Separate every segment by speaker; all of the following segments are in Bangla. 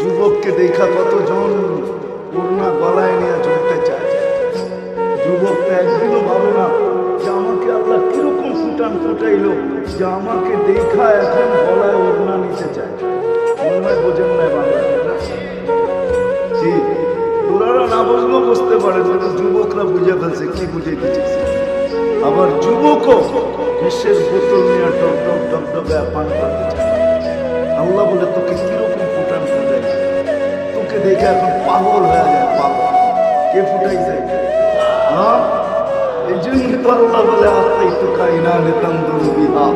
Speaker 1: যুবককে দেখা কতজন ওড়না গলায় নিয়ে চলতে চায়? যুবক তো একদিনও ভাবে না যে আমাকে আল্লাহ কীরকম ফুটান ফুটাইলো, যে আমাকে দেখা এখন গলায় ওড়না নিতে চায়। হয় বোঝেন না বাংলাদেশ জি ওনারা না বুঝলেও বুঝতে পারে কিন্তু যুবকরা বুঝে ফেলছে, কি বুঝে দিচ্ছে। আবার যুবকও বিশ্বের বোতল নিয়ে টক টক টক টক পান করতে আল্লাহ বলে, তোকে কীরকম দেখে এখন পাগল হয়ে যায়, পাগল। কে ফুটাইছে? হ্যাঁ? এই জন্য তো আল্লাহ বলে আত্মাই তো কাইনা নিতাম দুর্বিহা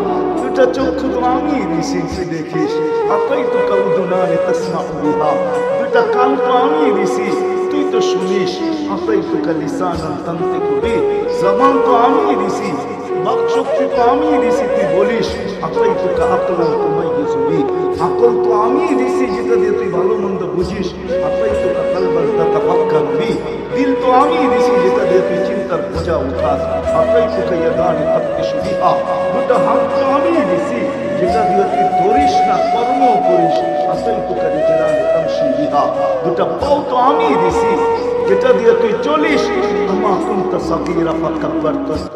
Speaker 1: দুটা চক্ষু তো আমি দিছি তুই দেখিস আত্মাই তো কাউদুনা নিতাসমা বিহা দুটা কান তো আমি দিছি, তুই তো শুনিস আত্মাই তো কালিসান তন্তে কুবি। জবান তো আমি দিছি বাকশক্তি তো আমি দিছি, তুই বলিস আত্মাই তো কাকলাম তোমায় গেছবি আকল তো আমি দিছি যেটা দিয়ে তুই ভালো মন্দ বুঝিস। আত্মাই তো কাকালবাল তাতাফাক্কার বি দিল তো আমি দিছি যেটা দিয়ে তুই চিন্তার বোঝা উঠাস। আত্মাই তো কাইয়াদানি তপ্তি সুবিহা দুটা হাত তো আমি দিছি যেটা দিয়ে তুই ধরিস না, কর্ম করিস। আত্মাই তো কারি জেরানি তমসি বিহা দুটা পাও তো আমি দিছি যেটা দিয়ে তুই চলিস। আমা কুন্তা সাকিরা ফাকাব্বার তুই তো কতই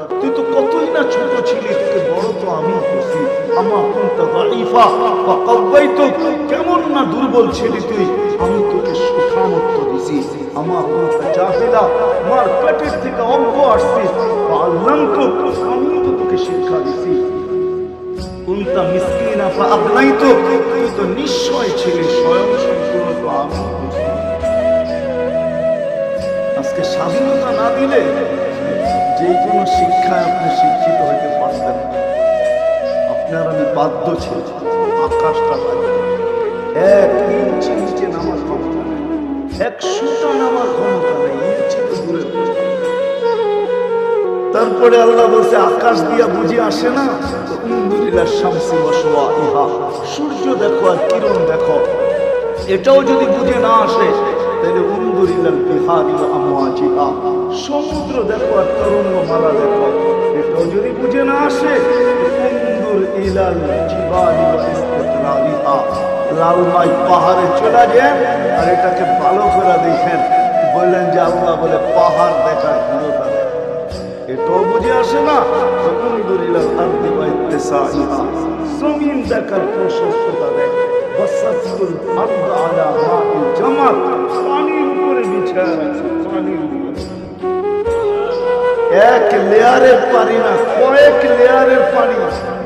Speaker 1: না ছোট ছিলি তোকে বড় তো আমি করছি আমা কুন্তা দাইফা ফাকাব্বাইতুক কেমন না দুর্বল ছিলি তুই, আমি তোকে সুঠামত্ব দিছি। আমা কুন্তা জাহিলা, মার পেটের থেকে অজ্ঞ আসছিস আল্লামতুক আমি তো তোকে শিক্ষা দিছি। কুন্তা মিসকিনা ফাআবনাইতুক তুই তো নিশ্চয় ছিলি, স্বয়ং সম্পূর্ণ তো আমি আজকে স্বাধীনতা না দিলে যে কোনো শিক্ষায় আপনি শিক্ষিত হইতে পারতেন আপনার আমি বাধ্য ছিল আকাশটা এক ইঞ্চি নিচে নামার ক্ষমতা এক সুতা নামার ক্ষমতা নেই, ইঞ্চি দূরে তারপরে আল্লাহ বলছে, আকাশ দিয়া বুঝে আসে না? তো উন্দুরিলা শামসি ওয়াসওয়া ইহা সূর্য দেখো আর কিরণ দেখো। এটাও যদি বুঝে না আসে তাহলে উন্দুরিলাল বিহারি আমওয়াজিহা সমুদ্র দেখো আর তরঙ্গ মালা দেখো। এটাও যদি বুঝে না আসে উন্দুর ইলাল জিবালি ইস্তিকরারিহা লালমাই পাহাড়ে চলে যান আর এটাকে ভালো করে দেখেন। বললেন যে আল্লাহ বলে পাহাড় দেখার দেয় এটাও বুঝে আসে না আলহামদুলিল্লাহ আরদি ওয়া ইত্তিসাইহা। জমিন দেখার প্রশস্ততা দেয় ওয়াসাতুল আরদ আলা মাইল জামাত পানির উপরে বিছায়া আছে পানির উপরে এক লেয়ারের পানি না কয়েক লেয়ারের পানি নদী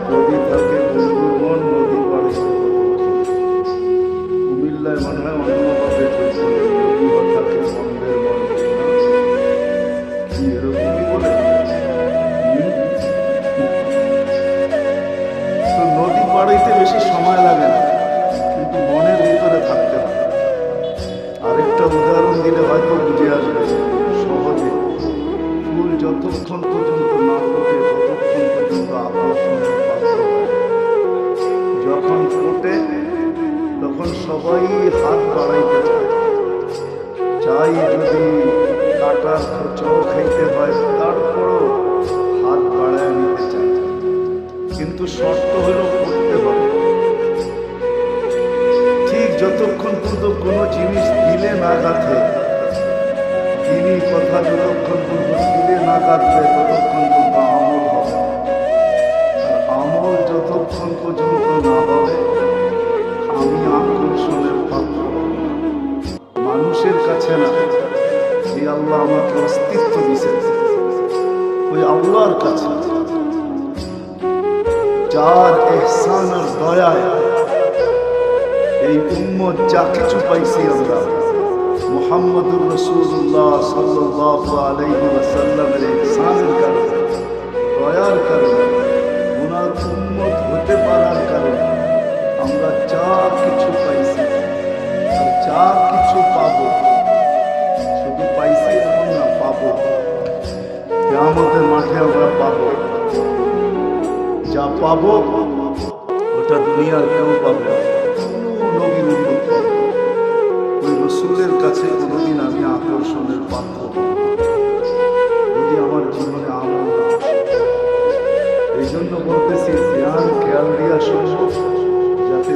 Speaker 1: খোঁচাও খাইতে হয় তারপরও হাত বাড়ায় নিতে চায় কিন্তু শর্ত হলো করতে হবে ঠিক যতক্ষণ পর্যন্ত কোনো জিনিস দিলে না গাঁথে তিনি কথা যতক্ষণ পর্যন্ত দিলে না গাঁথবে ততক্ষণ পর্যন্ত আমল হবে আমল যতক্ষণ পর্যন্ত না হবে আমি আকর্ষণের পাত্র। মানুষের কাছে না আল্লাহ আমাকে অস্তিত্ব দিয়েছেন ওই আল্লাহর কাছে। যার এহসান আর দয়ায় এই উম্মত যা কিছু পাইছি আমরা, মোহাম্মদুর রসুল্লাহ সাল্লাহ আলাইহি ওয়াসাল্লামের এহসানের কারণে, দয়ার কারণে ওনার উম্মত হতে পারার কারণে আমরা যা কিছু পাইছি, যা কিছু পাবো আমাদের মাঠে আমরা পাব। যা পাবো, ওটা দুনিয়ার কেউ পাবে না। নবীর উন্নত ওই রসুলের কাছে কোনোদিন আমি আকর্ষণের পাত্র যদি আমার জীবনে আমল এই জন্য বলতেছি, ধ্যান, খেয়াল দিয়া শুনব যাতে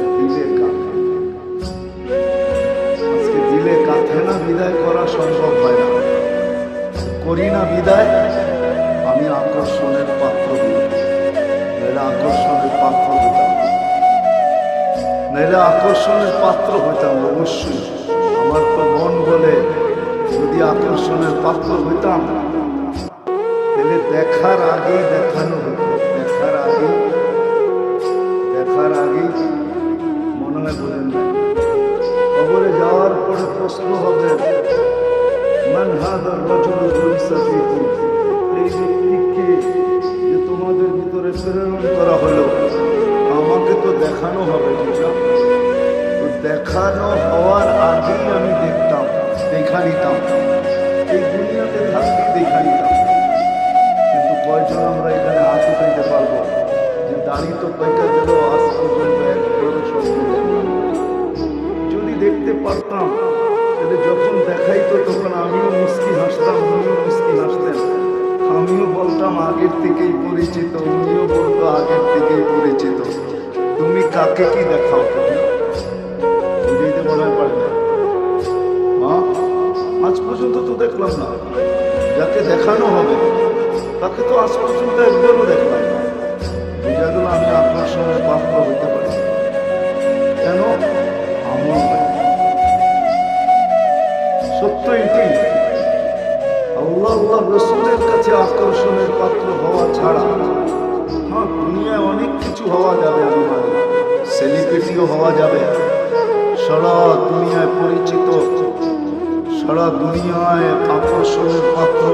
Speaker 1: দিলে কাকে বিদায় করা সম্ভব হয় না। করি না বিদায় আকর্ষণের পাত্র হইতাম অবশ্যই। আমার তো মন বলে যদি আকর্ষণের পাত্র হইতাম, তাহলে দেখার আগেই দেখানো হতো দেখার আগে দেখার আগেই মনে হয় বলেন না কবরে যাওয়ার পরে প্রশ্ন হবে, মান হাদার রাজুল লাইসা এই দেখানো হওয়ার আগেই আমি দেখতাম দেখা নিতাম এই দুনিয়াতে থাকতে দেখা নিতাম কিন্তু কয়জন আমরা এখানে হাত উঠাইতে পারব? যে দাড়ি তো পয়সা দিল, আজ পর্যন্ত যদি দেখতে পারতাম, তাহলে যখন দেখাইতো, তখন আমিও মুস্কি হাসতাম উনিও মুস্কি হাসতেন আমিও বলতাম, আগের থেকেই পরিচিত। উনিও বলতো, আগের থেকেই পরিচিত। তুমি কাকে কি দেখাও? দেখলাম না। যাকে দেখানো হবে, তাকে তো আজ পর্যন্ত একবারও দেখলাম না বুঝা গেল আমি আকর্ষণের পাত্র হইতে পারি। কেন? আমল সত্য এটি, আল্লাহ আল্লাহ রসুলের কাছে আকর্ষণের পাত্র হওয়া ছাড়া হ্যাঁ দুনিয়ায় অনেক কিছু হওয়া যাবে আমি মানি সেলিব্রিটিও হওয়া যাবে। সারা দুনিয়ায় পরিচিত সারা দুনিয়ায় আকর্ষণের পাত্র।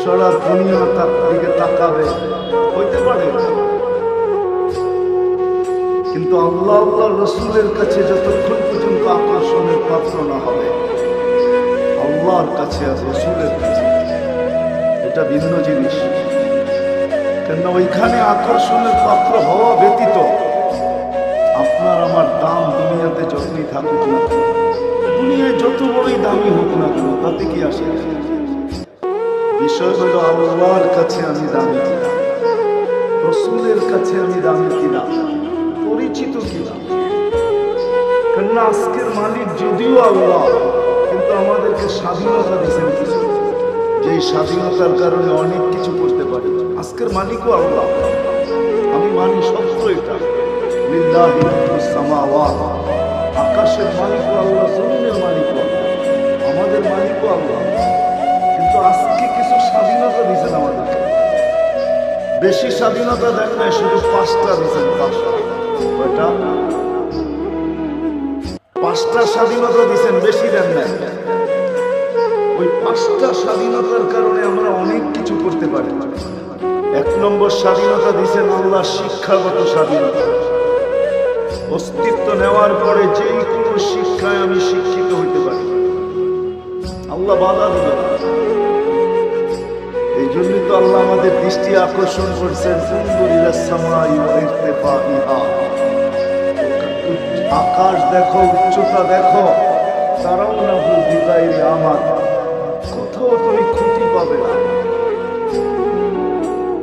Speaker 1: সারা দুনিয়া তার দিকে তাকাবে। হইতে পারে। কিন্তু আল্লাহ আল্লাহ রসুলের কাছে যতক্ষণ পর্যন্ত আকর্ষণের পাত্র না হবে, আল্লাহর কাছে আর রসুলের কাছে এটা ভিন্ন জিনিস। কেন ওইখানে আকর্ষণের পাত্র হওয়া ব্যতীত আপনার আমার দাম দুনিয়াতে যতই থাকুক না দুনিয়ায় যত বড়ই দামি হোক না কেন, তাতে কি আসে? বিষয় হলো, আল্লাহর কাছে আমি দামি কিনা? রসুলের কাছে আমি দামি কিনা? পরিচিত কিনা? কেননা আজকের মালিক যদিও আল্লাহ, কিন্তু আমাদেরকে স্বাধীনতা দিয়েছেন। কিছু যে স্বাধীনতার কারণে অনেক কিছু করতে পারি। আজকের মালিকও আল্লাহ। আমি মানি সত্য এটা। লিল্লাহি সামাওয়াত। আকাশের মালিকও আল্লাহ, জমিনের মালিকও আমাদের মালিকও আল্লাহ। কিন্তু আজকে কিছু স্বাধীনতা দিয়েছেন আমাদেরকে। বেশি স্বাধীনতা দেন নাই, শুধু পাঁচটা দিয়েছেন, পাঁচটা। পাঁচটা স্বাধীনতা দিয়েছেন, বেশি দেন নাই। ওই পাঁচটা স্বাধীনতার কারণে আমরা অনেক কিছু করতে পারি। এক নম্বর স্বাধীনতা দিয়েছেন আল্লাহ শিক্ষাগত স্বাধীনতা। অস্তিত্ব নেওয়ার পরে যেই কোনো শিক্ষায় আমি শিক্ষিত হইতে পারি। আল্লাহ বাধা দিবে। এই জন্যই তো আল্লাহ আমাদের দৃষ্টি আকর্ষণ করছেন আকাশ দেখো, উচ্চতা দেখো, তারাও না বুদ্ধিদায়ী আমার। কোথাও তুমি খুঁটি পাবে না।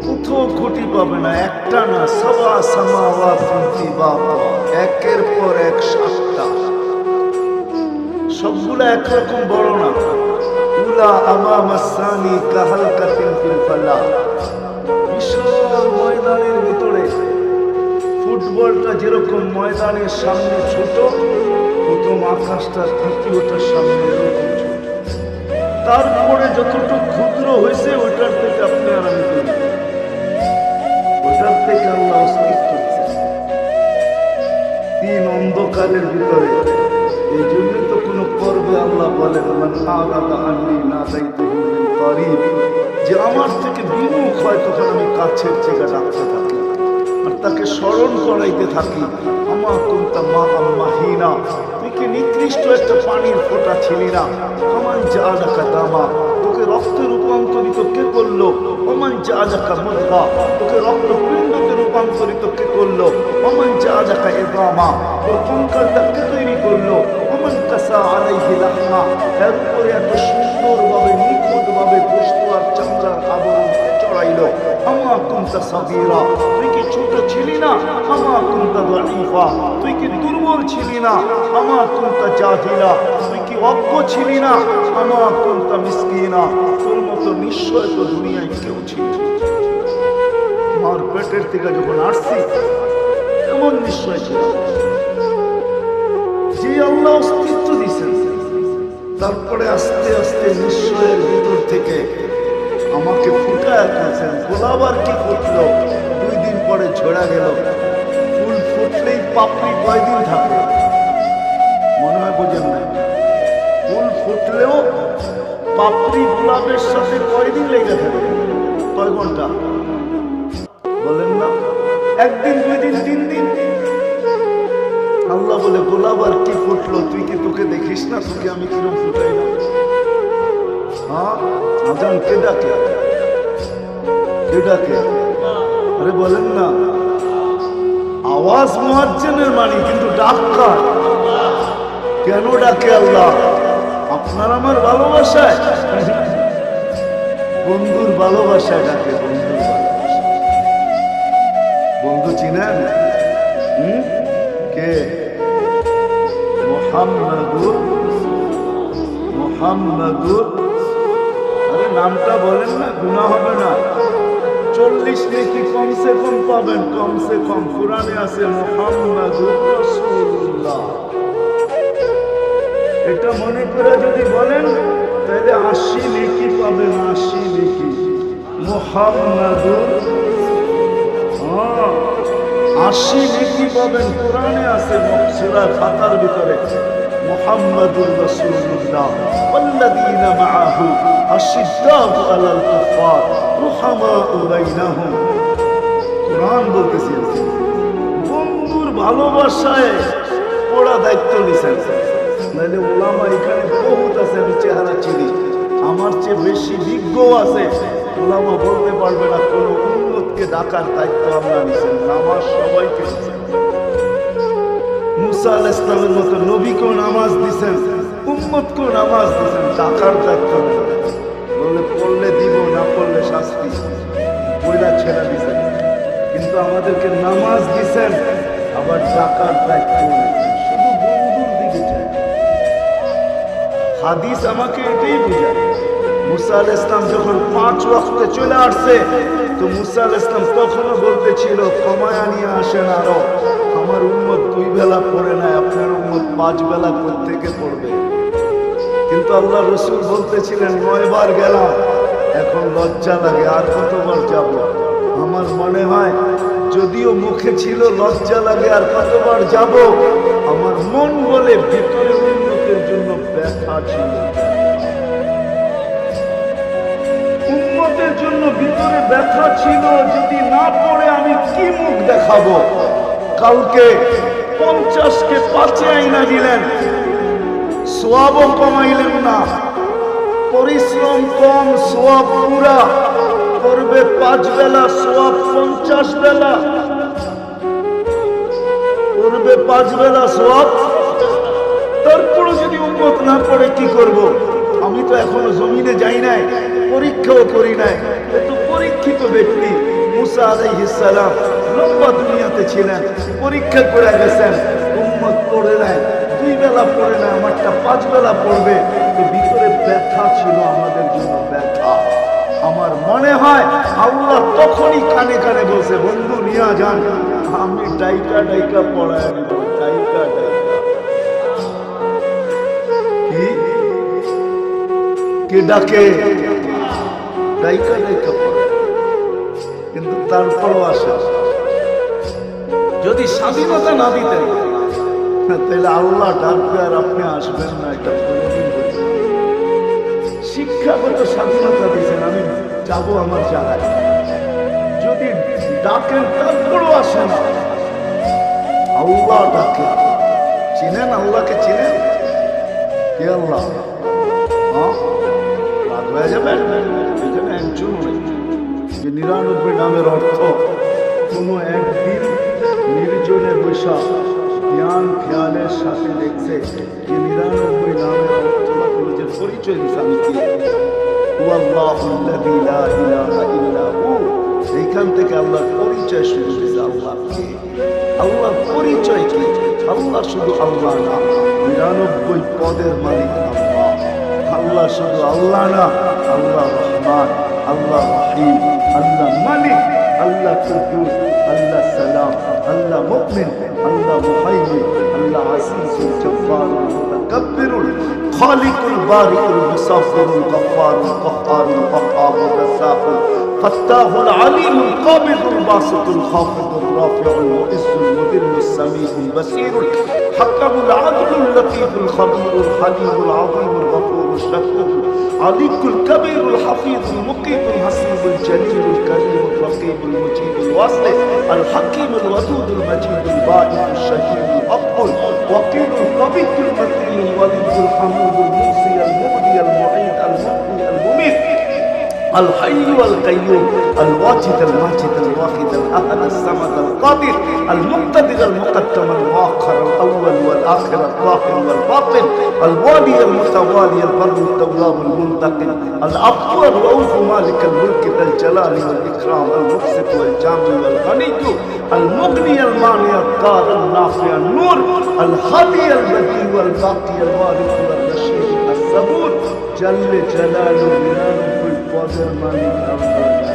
Speaker 1: কোথাও খুঁটি পাবে না। একটা না, সবা সামাওয়া তুলতি বাবা। একের পর এক সাতটা। সবগুলো একরকম বড় না। উলা আমাম সানি কাহাল কাতিন ফিল ফালা। বিশাল ময়দানের ভিতরে। ফুটবলটা যেরকম ময়দানের সামনে ছোট, প্রথম আকাশটা তৃতীয়টার সামনে তারপরে যতটুকু ক্ষুদ্র হয়েছে, ওইটার থেকে আপনি আর আমি ওইটার থেকে আল্লাহ। তিন অন্ধকারের ভিতরে। এই জন্য তো কোনো পর্বে আল্লাহ দায়িত্ব যে আমার থেকে বিমুখ হয়, তখন আমি কাছের থেকে ডাকতে থাকি। আর তাকে স্মরণ করাইতে থাকি, আমা কুন্তা মা মাহিনা। তুই নিকৃষ্ট একটা পানির ফোঁটা ছিলি না? আমার যা ডাকা দামা। তোকে রক্তে রূপান্তরিত কে করল? ওমান যা ডাকা মুদ্রা তোকে রক্ত পিণ্ডতে রূপান্তরিত কে করল? ওমান যা ডাকা এদামা তোর কঙ্কালটা কে তৈরি করল। ওমান কাসা আলাইহি লাহমা এর এত সুন্দরভাবে, নিখুঁতভাবে বস্তু আর চামড়ার আবরণ চড়াইলো। আমা কুন্তা সাবিরা, তুই কি ছোট ছিলি না? আমা কুন্তা দাইফা তুই কি দুর্বল ছিলি না? আমা কুন্তা জাহিলা, তুই কি অজ্ঞ ছিলি না? আমার কোনটা মিসকিনা, তোর মতো নিশ্চয় তো দুনিয়ায় কেউ ছিল পেটের থেকে যখন আসছি, এমন নিশ্চয় ছিল। যে আল্লাহ অস্তিত্ব দিছেন তারপরে আস্তে আস্তে নিশ্চয়ের ভিতর থেকে আমাকে ফুটায় তুলছেন। গোলাবার কি ফুটলো? দুই দিন পরে ঝরা গেল। ফুল ফুটলেই পাপড়ি কয়দিন থাকে মনে হয় বোঝেন না। ফুল ফুটলেও পাপড়ি গোলাপের সাথে কয়দিন লেগে থাকে? কয় ঘণ্টা? বলেন না। একদিন দুই দিন তিন দিন আল্লাহ বলে, গোলাপ আর কি ফুটলো? তুই কি তোকে দেখিস না? তোকে আমি কিরম ফুটাই না? হ্যাঁ? কে ডাকে? ডাকে? আরে বলেন না। আওয়াজ কিন্তু ডাক কেন আপনার আমার ভালোবাসায়? বন্ধুর ভালোবাসায় ডাকে বন্ধু। চিনেন? কে মোহাম্মদুর মোহাম্মদুর আরে নামটা বলেন না গুণা হবে না। চল্লিশ নেকি কমসে কম পাবেন, কমসে কম। কোরআনে আছে মোহাম্মদুর রাসূলুল্লাহ। এটা মনে করে যদি বলেন, তাহলে আশি নেকি পাবেন, আশি নেকি। মোহাম্মদুর আশি নেকি পাবেন কোরআনে আছে মকসুরা খাতার ভিতরে মুহাম্মাদুর রাসূলুল্লাহ والذين معه أشداء على الكفار رحماء بينهم কোরআন বলতেছি বন্ধুর ভালোবাসায় পড়া দায়িত্ব নিছেন নাহলে ওলামা এখানে বহুত আছে আমি চেহারা চিনি আমার চেয়ে বেশি বিজ্ঞ আছে ওলামা বলতে পারবে না কোনো উন্নতকে ডাকার দায়িত্ব আমরা নিছেন নামাজ সবাইকে মুসা আল ইসলামের মতো নামাজ দিছেন নামাজ দিছেন ডাকার দায়িত্ব বললে, পড়লে দিব, না পড়লে শাস্তি। দিছেন কিন্তু আমাদেরকে নামাজ দিছেন আবার ডাকার দায়িত্ব হাদিস আমাকে এটাই বোঝায়। মুসা আল ইসলাম যখন পাঁচ ওয়াক্তে চলে আসছে তো মুসা ইসলাম তখনও বলতেছিল কমায়া নিয়ে আসেন আরও। আমার উম্মত দুই বেলা পড়ে নাই, আপনার উম্মত পাঁচ বেলা থেকে পড়বে। কিন্তু আল্লাহ রসুল বলতেছিলেন নয়বার গেলাম, এখন লজ্জা লাগে, আর কতবার যাব? আমার মনে হয়, যদিও মুখে ছিল লজ্জা লাগে, আর কতবার যাব, আমার মন বলে ভিতরে উন্নতির জন্য ব্যথা ছিল। জন্য ভিতরে ব্যথা ছিল, যদি না পড়ে আমি কি মুখ দেখাবো? কালকে পঞ্চাশকে পাঁচে আইনা দিলেন। সোয়াবও কমাইলেন না। পরিশ্রম কম, সোয়াব পুরা। করবে পাঁচ বেলা, সোয়াব পঞ্চাশ বেলা। করবে পাঁচ বেলা, সোয়াব। তারপরে যদি উন্মত না পড়ে কি করব। আমি তো এখনও জমিনে যাই নাই। পরীক্ষাও করি নাই। এত পরীক্ষিত ব্যক্তি মুসা আলাইহিস সালাম লম্বা দুনিয়াতে ছিলেন, পরীক্ষা করে গেছেন, উম্মত পড়ে নাই, দুই বেলা পড়ে না আমারটা পাঁচ বেলা পড়বে, তো ভিতরে ব্যথা ছিল, আমাদের জন্য ব্যথা। আমার মনে হয় আল্লাহ তখনই কানে কানে বলছে, বন্ধু, নিয়া যান। আমি ডাইকা ডাইকা পড়ায় ডাইকা ডাইকা। কি? কে ডাকে? ডাইকা ডাইকা পড়ায় কিন্তু তারপরও আসে। যদি স্বাধীনতা না দিতেন। তাহলে আল্লাহ ডাকবে আর আপনি আসবেন না এটা। শিক্ষাগত স্বাধীনতা দিয়েছেন আমি যাব আমার জায়গায়। যদি ডাকেন তারপরও আসে না। আল্লাহ ডাকে। চিনেন আল্লাহকে চিনেন? কে আল্লাহ? হ্যাঁ? যে নিরানব্বই নামের অর্থ কোনো একদিন নির্জনে বৈশা জ্ঞান খেয়ালের সাথে দেখছে যে নিরানব্বই নামের অর্থ মাত্র নিজের পরিচয় দিছে আমি কি থেকে আল্লাহর পরিচয় শুরু হয়েছে আল্লাহ কে আল্লাহর পরিচয় কি আল্লাহ শুধু আল্লাহ না নিরানব্বই পদের মালিক আল্লাহ আল্লাহ শুধু আল্লাহ না আল্লাহ রহমান আল্লাহ রহিম আল্লাহ মালিক আল্লাহ কুদ্দুস আল্লাহ সালাম আল্লাহ মুমিন আল্লাহ Muhaimin Allah আসিসুল Jabbar মুতাকাব্বির خالق البارئ المصور الغفار القهار الوهاب الرزاق فتاه العليم القابض الباسط الخافض الرافع المؤز المذل السميع البصير الحكم العدل اللطيف الخبير الحليم العظيم الغفور الشكور. عليك الكبير الحفيظ المقيت الحسيب الجليل الكريم الرقيب المجيب الواصل الحكيم الودود المجيد الباعث الشهيد الأقبل وقيل القبيح المتين الوليد الحمود الموصي المحيي المميت الحي والقيوم الواجد الماجد الواحد الأحد الصمد القادر المقتدر المقدم المؤخر الأول والآخر الظاهر والباطن الوالي المتوالي البر التواب المنتقم العفو الرؤوف مالك الملك ذا الجلال والإكرام المقسط والجامع والغني المغني المانع الدار النافع النور الهادي البديع والباقي الوارث والرشيد الصبور جل جلاله was a man of God.